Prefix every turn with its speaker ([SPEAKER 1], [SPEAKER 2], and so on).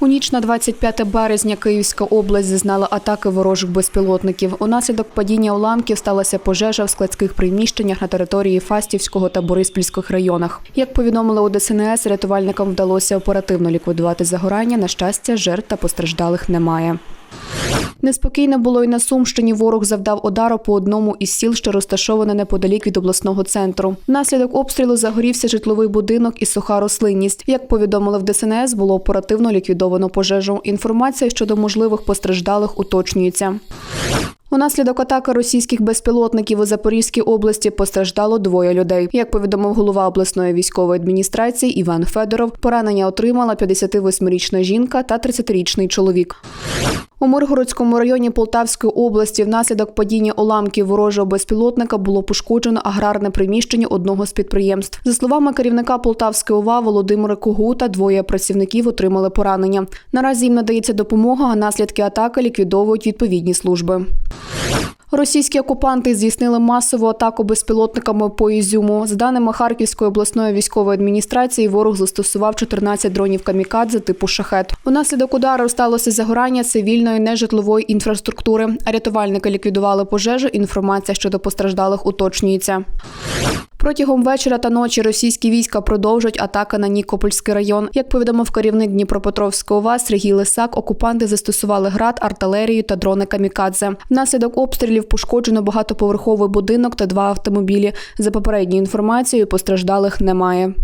[SPEAKER 1] У ніч на 25 березня Київська область зазнала атаки ворожих безпілотників. Унаслідок падіння уламків сталася пожежа в складських приміщеннях на території Фастівського та Бориспільських районах. Як повідомили у ДСНС, рятувальникам вдалося оперативно ліквідувати загорання. На щастя, жертв та постраждалих немає. Неспокійно було й на Сумщині. Ворог завдав удару по одному із сіл, що розташоване неподалік від обласного центру. Внаслідок обстрілу загорівся житловий будинок і суха рослинність. Як повідомили в ДСНС, було оперативно ліквідовано пожежу. Інформація щодо можливих постраждалих уточнюється. Унаслідок атаки російських безпілотників у Запорізькій області постраждало двоє людей. Як повідомив голова обласної військової адміністрації Іван Федоров, поранення отримала 58-річна жінка та 30-річний чоловік. У Миргородському районі Полтавської області внаслідок падіння уламків ворожого безпілотника було пошкоджено аграрне приміщення одного з підприємств. За словами керівника Полтавської ОВА Володимира Когута, двоє працівників отримали поранення. Наразі їм надається допомога, а наслідки атаки ліквідовують відповідні служби. Російські окупанти здійснили масову атаку безпілотниками по Ізюму. За даними Харківської обласної військової адміністрації, ворог застосував 14 дронів камікадзе типу шахет. Унаслідок удару сталося загорання цивільної нежитлової інфраструктури. Рятувальники ліквідували пожежу. Інформація щодо постраждалих уточнюється. Протягом вечора та ночі російські війська продовжують атаки на Нікопольський район. Як повідомив керівник Дніпропетровського ВАЗ Сергій Лисак, окупанти застосували град, артилерію та дрони камікадзе. Внаслідок обстрілів пошкоджено багатоповерховий будинок та два автомобілі. За попередньою інформацією, постраждалих немає.